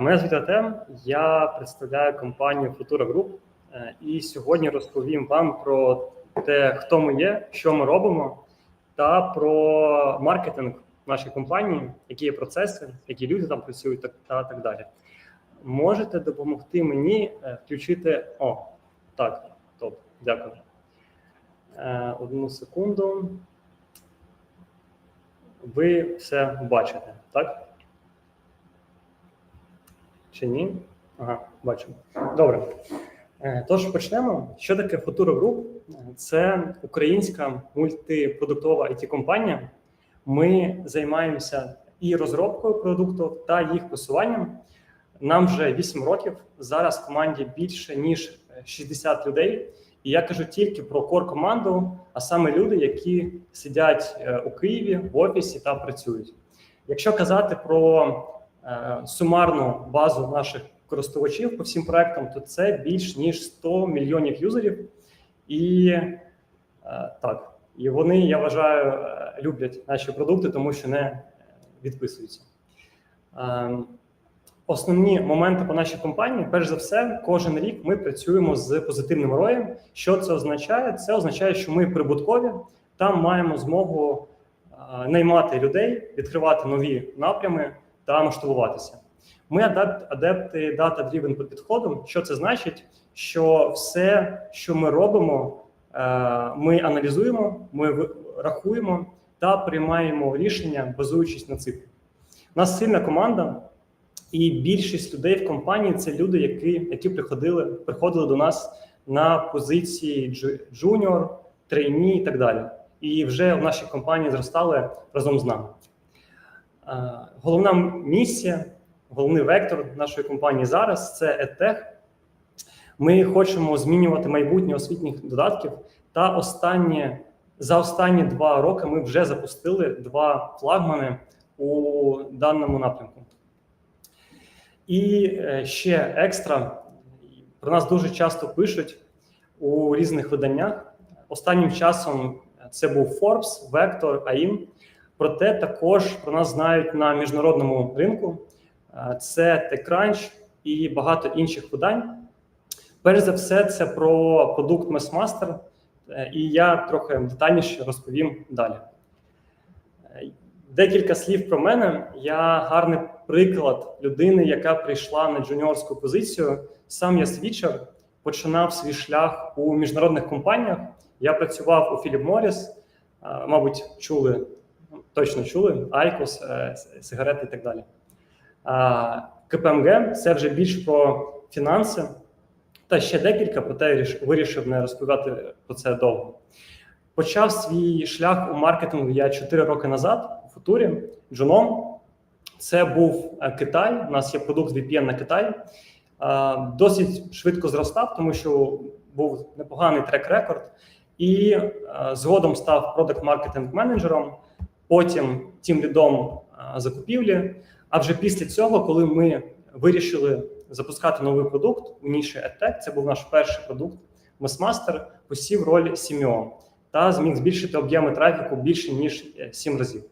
Мене звати Артем, я представляю компанію Futura Group е, і сьогодні розповім вам про те, хто ми є, що ми робимо, та про маркетинг нашої компанії, які є процеси, які люди там працюють та так далі. Можете допомогти мені е, включити. О, так, топ, дякую. Е, Одну секунду. Ви все бачите, так? Чи ні? Ага, бачимо. Добре. Е, Тож почнемо. Що таке Futuro Group? Це українська мультипродуктова it компанія Ми займаємося і розробкою продукту та їх просуванням. Нам вже 8 років. Зараз в команді більше ніж 60 людей. І я кажу тільки про кор команду, а саме люди, які сидять е, у Києві в офісі та працюють. Якщо казати про е, сумарну базу наших користувачів по всім проектам, то це більш ніж 100 мільйонів юзерів. І е, так, і вони, я вважаю, е, люблять наші продукти, тому що не відписуються. Е, Основні моменти по нашій компанії, перш за все, кожен рік ми працюємо з позитивним роєм. Що це означає? Це означає, що ми прибуткові, там маємо змогу наймати людей, відкривати нові напрями та масштабуватися. Ми адепт, адепти data-driven підходу. Що це значить? Що все, що ми робимо, е, ми аналізуємо, ми рахуємо та приймаємо рішення, базуючись на цифрах. У нас сильна команда. І більшість людей в компанії це люди, які які приходили приходили до нас на позиції джу- джуніор, трейні і так далі. І вже в нашій компанії зростали разом з нами. Е, Головна місія, головний вектор нашої компанії зараз це EdTech. Ми хочемо змінювати майбутнє освітніх додатків. Та останні за останні два роки ми вже запустили два флагмани у даному напрямку. І е, ще екстра про нас дуже часто пишуть у різних виданнях. Останнім часом це був Forbes, Vector, AIM. Проте також про нас знають на міжнародному ринку. Е, Це TechCrunch і багато інших видань. Перш за все, це про продукт MessMaster, е, і я трохи детальніше розповім далі. Е, Декілька слів про мене. Я гарний приклад людини, яка прийшла на джуніорську позицію. Сам я свічер, починав свій шлях у міжнародних компаніях. Я працював у Філіп Моріс, мабуть, чули, точно чули, Айкос, е, сигарети і так далі. КПМГ це вже більш про фінанси. Та ще декілька, проте вирішив не розповідати про це довго. Почав свій шлях у маркетингу я 4 роки назад у футурі джуном. Це був е, Китай. У нас є продукт VPN на Китай. Досить швидко зростав, тому що був непоганий трек-рекорд. І е, згодом став продакт маркетинг менеджером, потім тім лідом закупівлі. А вже після цього, коли ми вирішили запускати новий продукт у ніші EdTech, це був наш перший продукт, Messmaster посів роль CMO та зміг збільшити об'єми трафіку більше ніж 7 разів.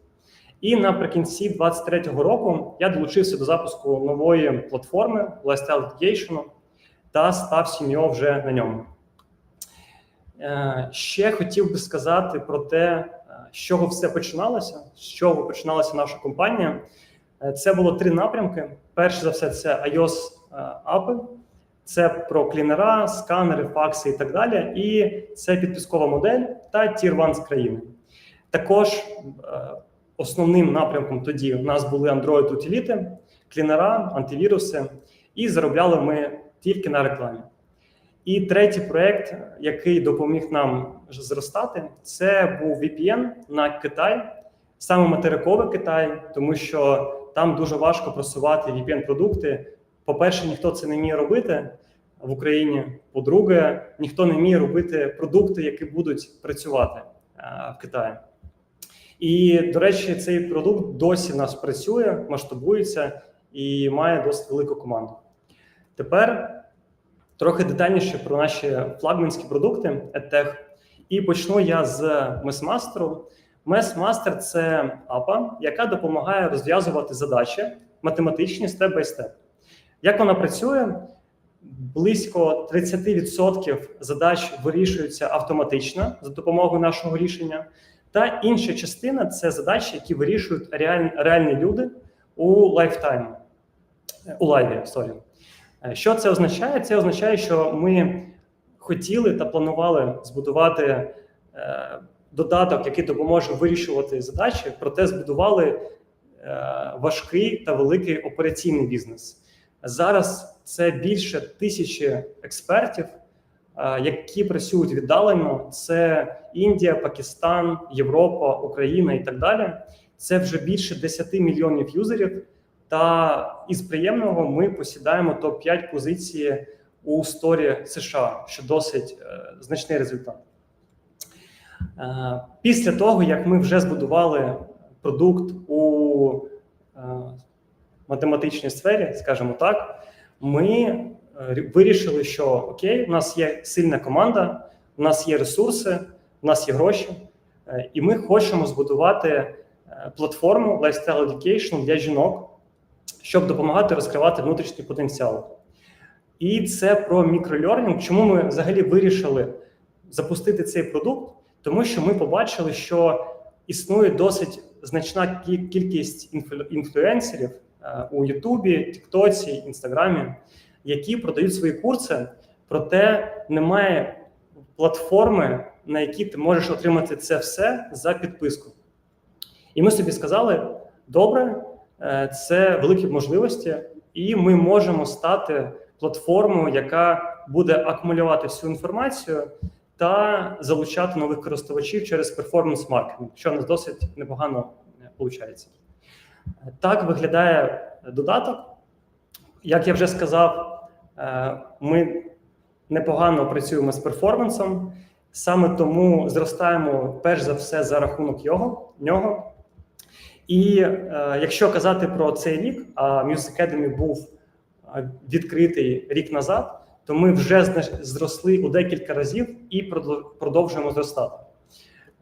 І наприкінці 2023 року я долучився до запуску нової платформи Lifestyle Education та став CMO вже на ньому. Е, Ще хотів би сказати про те, е, з чого все починалося, з чого починалася наша компанія. Е, Це було три напрямки. Перше за все, це iOS е, апи, це про клінера, сканери, факси і так далі. І це підпискова модель та Tier 1 з країни. Також е, основним напрямком тоді у нас були Android утиліти, клінера, антивіруси, і заробляли ми тільки на рекламі. І третій проект, який допоміг нам зростати, це був VPN на Китай, саме материковий Китай, тому що там дуже важко просувати VPN-продукти. По-перше, ніхто це не вміє робити в Україні. По-друге, ніхто не вміє робити продукти, які будуть працювати е, в Китаї. І, до речі, цей продукт досі в нас працює, масштабується і має досить велику команду. Тепер трохи детальніше про наші флагманські продукти EdTech. І почну я з Messmaster. Messmaster – це апа, яка допомагає розв'язувати задачі математичні степ-бай-степ. Як вона працює? Близько 30% задач вирішуються автоматично за допомогою нашого рішення. Та інша частина це задачі, які вирішують реаль, реальні люди у лайфтайм, у лайві. Сорі. Е, Що це означає? Це означає, що ми хотіли та планували збудувати е, додаток, який допоможе вирішувати задачі, проте збудували е, важкий та великий операційний бізнес. Зараз це більше тисячі експертів, які працюють віддалено. Це Індія, Пакистан, Європа, Україна і так далі. Це вже більше 10 мільйонів юзерів. Та із приємного ми посідаємо топ 5 позиції у сторі США, що досить е, значний результат. Е, після того, як ми вже збудували продукт у е, математичній сфері, скажімо так, ми вирішили, що окей, у нас є сильна команда, у нас є ресурси, у нас є гроші, і ми хочемо збудувати платформу Lifestyle Education для жінок, щоб допомагати розкривати внутрішній потенціал. І це про мікролернінг. Чому ми взагалі вирішили запустити цей продукт? Тому що ми побачили, що існує досить значна кількість інфлюенсерів е, у Ютубі, Тіктоці, Інстаграмі, які продають свої курси, проте немає платформи, на якій ти можеш отримати це все за підписку. І ми собі сказали: добре, це великі можливості, і ми можемо стати платформою, яка буде акумулювати всю інформацію та залучати нових користувачів через перформанс-маркетинг, що у нас досить непогано виходить. Так виглядає додаток. Як я вже сказав, е, ми непогано працюємо з перформансом, саме тому зростаємо перш за все за рахунок його, нього. І е, якщо казати про цей рік, а Music Academy був відкритий рік назад, то ми вже зросли у декілька разів і продовжуємо зростати.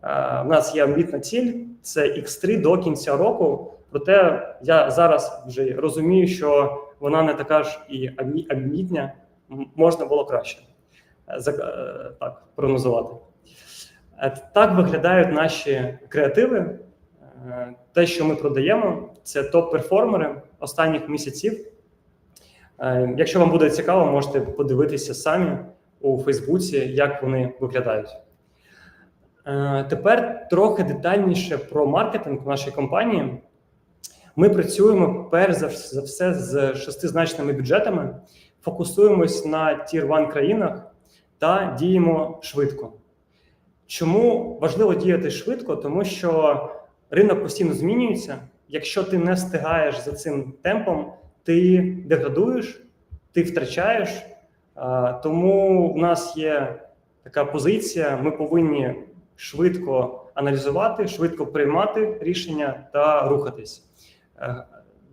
Е, У нас є амбітна ціль це X3 до кінця року. Проте я зараз вже розумію, що вона не така ж і амбі- амбітня, можна було краще е, е, так прогнозувати. Е, Так виглядають наші креативи. Те, що ми продаємо, це топ-перформери останніх місяців. Е, Якщо вам буде цікаво, можете подивитися самі у Фейсбуці, як вони виглядають. Е, Тепер трохи детальніше про маркетинг в нашій компанії. Ми працюємо перш за все з шестизначними бюджетами, фокусуємось на Tier 1 країнах та діємо швидко. Чому важливо діяти швидко? Тому що ринок постійно змінюється. Якщо ти не встигаєш за цим темпом, ти деградуєш, ти втрачаєш. Тому в нас є така позиція: ми повинні швидко аналізувати, швидко приймати рішення та рухатись. Е,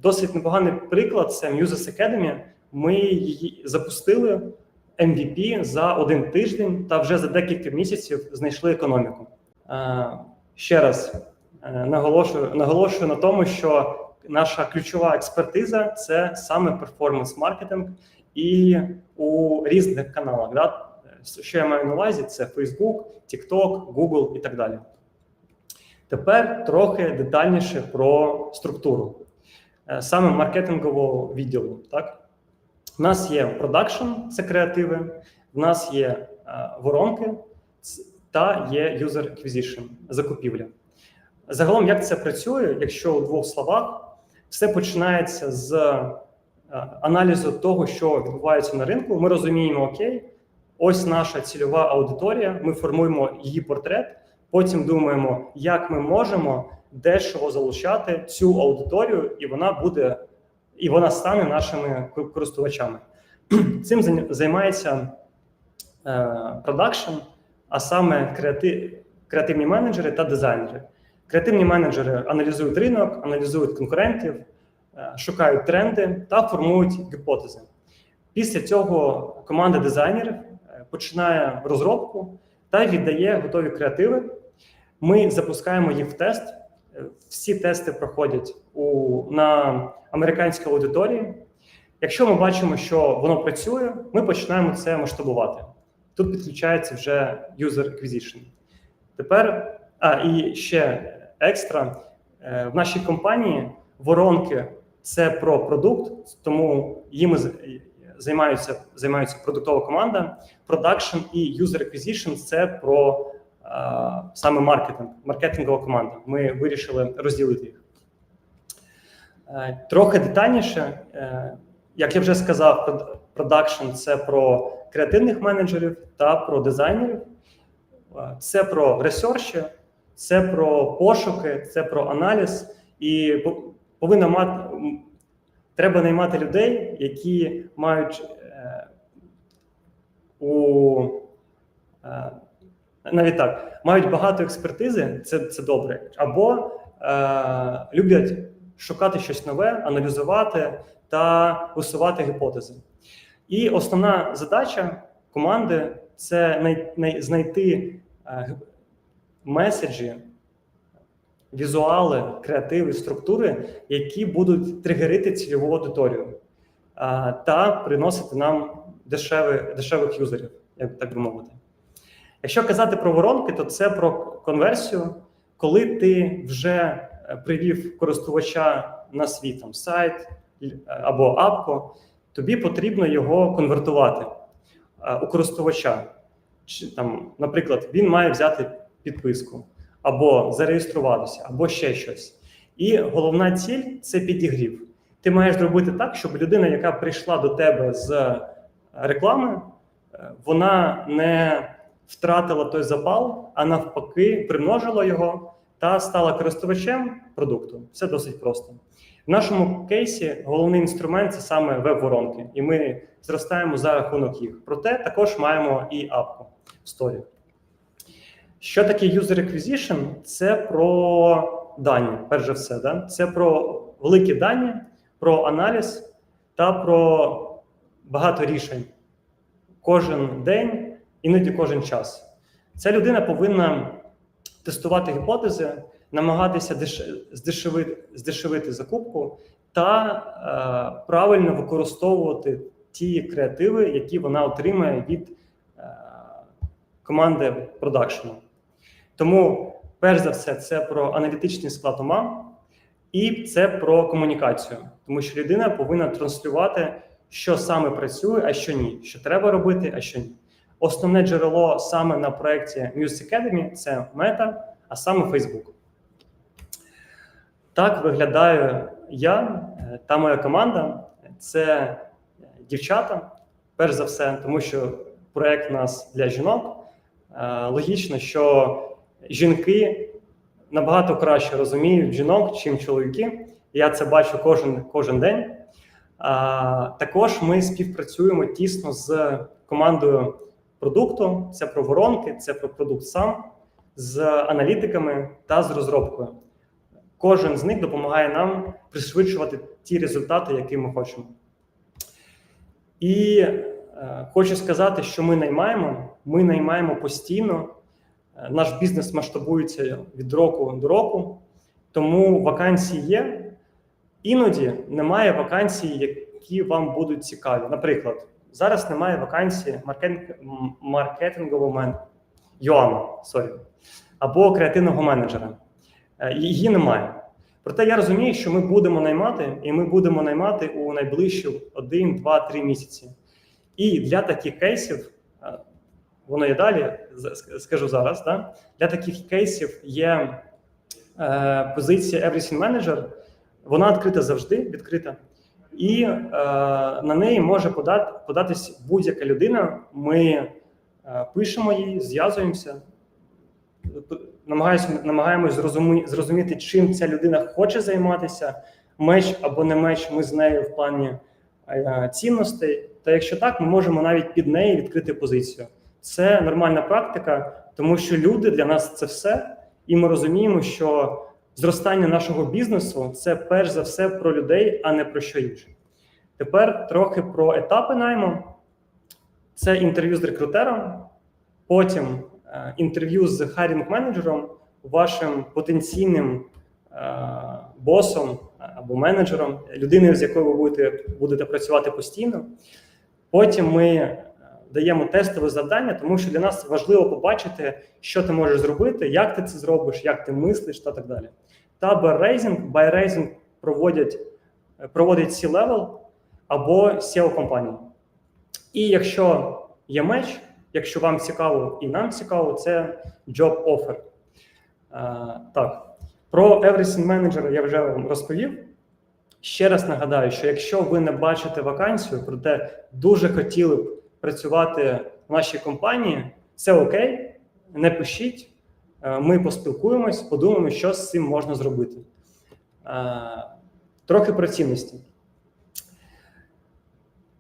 Досить непоганий приклад це Muses Academy. Ми її запустили MVP за один тиждень та вже за декілька місяців знайшли економіку. Е, Ще раз наголошую, наголошую на тому, що наша ключова експертиза це саме перформанс-маркетинг і у різних каналах. Да? Що я маю на увазі, це Facebook, TikTok, Google і так далі. Тепер трохи детальніше про структуру е, саме маркетингового відділу. Так? У нас є продакшн, це креативи, в нас є е, воронки та є user acquisition, закупівля. Загалом, як це працює, якщо у двох словах, все починається з е, аналізу того, що відбувається на ринку. Ми розуміємо, окей, ось наша цільова аудиторія, ми формуємо її портрет, потім думаємо, як ми можемо дешево залучати цю аудиторію, і вона буде, і вона стане нашими користувачами. Цим займається продакшн, а саме креати, креативні менеджери та дизайнери. Креативні менеджери аналізують ринок, аналізують конкурентів, е, шукають тренди та формують гіпотези. Після цього команда дизайнерів е, починає розробку та віддає готові креативи. Ми запускаємо їх в тест. Е, Всі тести проходять у, на американській аудиторії. Якщо ми бачимо, що воно працює, ми починаємо це масштабувати. Тут підключається вже user acquisition. Тепер, а і ще екстра, е, в нашій компанії воронки це про продукт, тому їм займаються, займаються продуктова команда. Продакшн і user acquisition – це про е, саме маркетинг, маркетингова команда. Ми вирішили розділити їх. Е, Трохи детальніше, як я вже сказав, продакшн це про креативних менеджерів та про дизайнерів. Це про ресерчі, це про пошуки, це про аналіз. І повинна мати треба наймати людей, які мають е, у е, навіть так, мають багато експертизи, це, це добре, або е, люблять шукати щось нове, аналізувати та висувати гіпотези. І основна задача команди це най, най, знайти е, меседжі, візуали, креативи, структури, які будуть тригерити цільову аудиторію е, та приносити нам дешевих, дешевих юзерів, як так би мовити. Якщо казати про воронки, то це про конверсію, коли ти вже е, привів користувача на свій там сайт або апку, тобі потрібно його конвертувати е, у користувача. Чи там, наприклад, він має взяти підписку або зареєструватися, або ще щось. І головна ціль це підігрів. Ти маєш зробити так, щоб людина, яка прийшла до тебе з реклами, е, вона не втратила той запал, а навпаки, примножила його та стала користувачем продукту. Все досить просто. В нашому кейсі головний інструмент це саме веб-воронки, і ми зростаємо за рахунок їх. Проте також маємо і апку в сторі. Що таке user acquisition? Це про дані, перш за все. Да? Це про великі дані, про аналіз та про багато рішень кожен день, іноді кожен час. Ця людина повинна тестувати гіпотези, намагатися деш... здешевити, здешевити закупку та е, правильно використовувати ті креативи, які вона отримає від е, команди продакшену. Тому, перш за все, це про аналітичний склад ума, і це про комунікацію, тому що людина повинна транслювати, що саме працює, а що ні, що треба робити, а що ні. Основне джерело саме на проєкті Music Academy – це мета, а саме Facebook. Так виглядаю я та моя команда. Це дівчата, перш за все, тому що проєкт у нас для жінок. Е, Логічно, що жінки набагато краще розуміють жінок, чим чоловіки. Я це бачу кожен, кожен день. А, також ми співпрацюємо тісно з командою продукту. Це про воронки, це про продукт сам, з аналітиками та з розробкою. Кожен з них допомагає нам пришвидшувати ті результати, які ми хочемо. І е, хочу сказати, що ми наймаємо. Ми наймаємо постійно. Е, Наш бізнес масштабується від року до року, тому вакансії є. Іноді немає вакансій, які вам будуть цікаві. Наприклад, зараз немає вакансії маркетингового мен... сорі, або креативного менеджера. Е, Її немає. Проте я розумію, що ми будемо наймати, і ми будемо наймати у найближчі 1, 2, 3 місяці. І для таких кейсів, воно є далі, скажу зараз. Да? Для таких кейсів є е, позиція Everything Manager. Вона відкрита завжди, відкрита, і е, на неї може подати, податись будь-яка людина. Ми е, пишемо її, зв'язуємося, намагаємось зрозумі, зрозуміти, чим ця людина хоче займатися, меч або не меч, ми з нею в плані е, цінностей. Та якщо так, ми можемо навіть під неї відкрити позицію. Це нормальна практика, тому що люди для нас це все, і ми розуміємо, що зростання нашого бізнесу це перш за все про людей, а не про що інше. Тепер трохи про етапи найму. Це інтерв'ю з рекрутером, потім е, інтерв'ю з харінг менеджером, вашим потенційним е, босом або менеджером, людиною, з якою ви будете, будете працювати постійно. Потім ми е, даємо тестове завдання, тому що для нас важливо побачити, що ти можеш зробити, як ти це зробиш, як ти мислиш та так далі. Та байрейзинг проводять, е, проводить C-level або SEO компанії. І якщо є меч, якщо вам цікаво і нам цікаво, це job offer. Е, так, про Everything Manager я вже вам розповів. Ще раз нагадаю, що якщо ви не бачите вакансію, проте дуже хотіли б працювати в нашій компанії, це окей, не пишіть. Е, Ми поспілкуємось, подумаємо, що з цим можна зробити. Е, Трохи про цінності.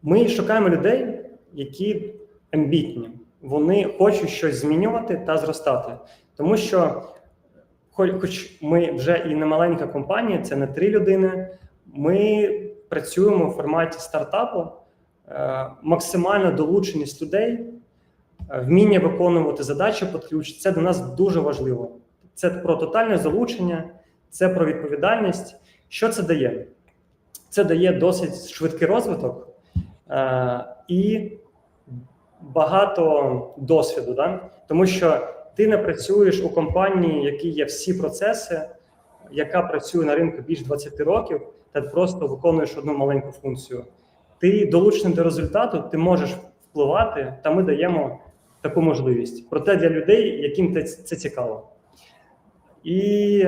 Ми шукаємо людей, які амбітні, вони хочуть щось змінювати та зростати. Тому що, хоч, ми вже і не маленька компанія, це не три людини. Ми працюємо в форматі стартапу, максимальна долученість людей, е, вміння виконувати задачі під ключ. Це для нас дуже важливо. Це про тотальне залучення, це про відповідальність. Що це дає? Це дає досить швидкий розвиток е, і багато досвіду, да? тому що ти не працюєш у компанії, в якій є всі процеси, яка працює на ринку більш 20 років, та просто виконуєш одну маленьку функцію. Ти долучений до результату, ти можеш впливати, та ми даємо таку можливість. Проте для людей, яким це, цікаво. І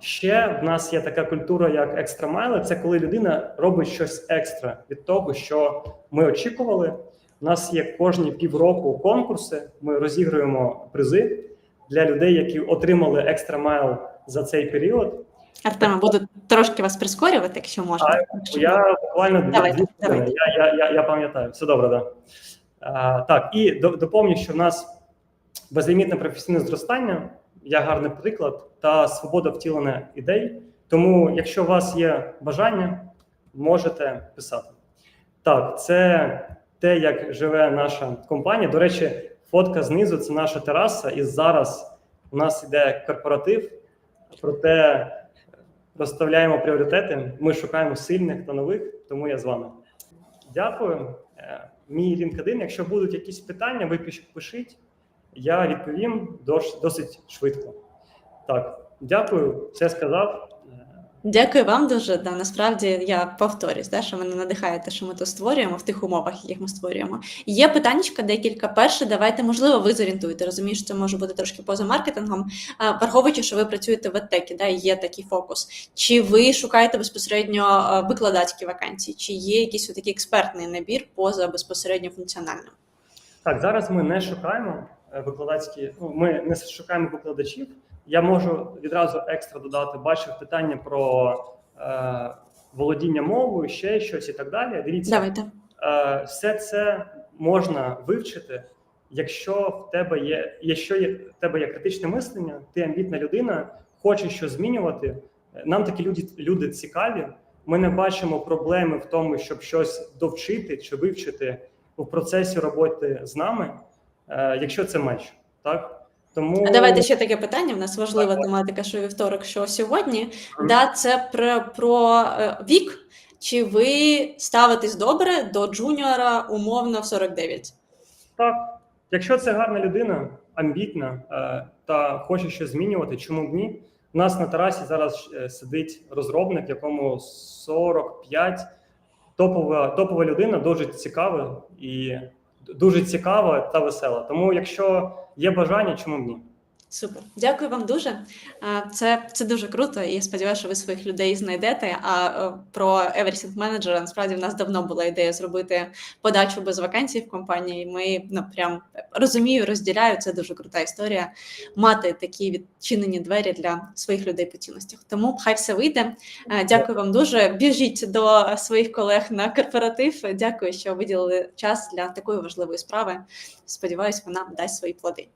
ще в нас є така культура, як екстрамайли. Це коли людина робить щось екстра від того, що ми очікували. У нас є кожні півроку конкурси. Ми розігруємо призи для людей, які отримали екстрамайл за цей період. Артема, буду трошки вас прискорювати, якщо можна. А, Якщо- Я буквально Давайте, дві давайте. Я, я, я, я пам'ятаю, все добре, да. А, так. І доповню, що в нас безлімітне професійне зростання, я гарний приклад, та свобода втілення ідей. Тому, якщо у вас є бажання, можете писати. Так, це те, як живе наша компанія. До речі, фотка знизу це наша тераса, і зараз у нас іде корпоратив. Проте розставляємо пріоритети. Ми шукаємо сильних та нових, тому я з вами. Дякую. Е, Мій LinkedIn. Якщо будуть якісь питання, ви пиш- пишіть. Я відповім досить швидко. Так, дякую, все сказав. Дякую вам дуже. Да, насправді я повторюсь, да, що мене надихає те, що ми тут створюємо в тих умовах, яких ми створюємо. Є питаннячка декілька. Перше, давайте, можливо, ви зорієнтуєте. Розумію, що це може бути трошки поза маркетингом. Враховуючи, що ви працюєте в ЕТЕКі, да, є такий фокус. Чи ви шукаєте безпосередньо викладацькі вакансії, чи є якийсь такий експертний набір поза безпосередньо функціональним? Так, зараз ми не шукаємо е, викладацькі, ну, ми не шукаємо викладачів. Я можу відразу екстра додати. Бачив питання про е, володіння мовою, ще щось і так далі. Дивіться, Давайте. Е, все це можна вивчити, якщо в тебе є, якщо є в тебе є критичне мислення, ти амбітна людина, хочеш щось змінювати. Нам такі люди, люди цікаві. Ми не бачимо проблеми в тому, щоб щось довчити чи вивчити у процесі роботи з нами, е, якщо це меч, так тому А давайте ще таке питання. В нас важлива Так. тематика, що вівторок, що сьогодні. Мгм. Да, це про, про е, вік. Чи ви ставитесь добре до джуніора умовно в 49? Так, якщо це гарна людина, амбітна е, та хоче щось змінювати, чому б ні? У нас на терасі зараз е, сидить розробник, якому 45. Топова, топова людина, дуже цікава і дуже цікава та весела. Тому, якщо є бажання, чому б ні? Супер, дякую вам дуже. Це, це дуже круто, і я сподіваюся, що ви своїх людей знайдете. А е, про Everything Manager насправді в нас давно була ідея зробити подачу без вакансій в компанії. Ми ну прям розумію, розділяю. Це дуже крута історія. Мати такі відчинені двері для своїх людей по цінностях. Тому хай все вийде. Е, Дякую вам дуже. Біжіть до своїх колег на корпоратив. Дякую, що виділили час для такої важливої справи. Сподіваюсь, вона дасть свої плоди.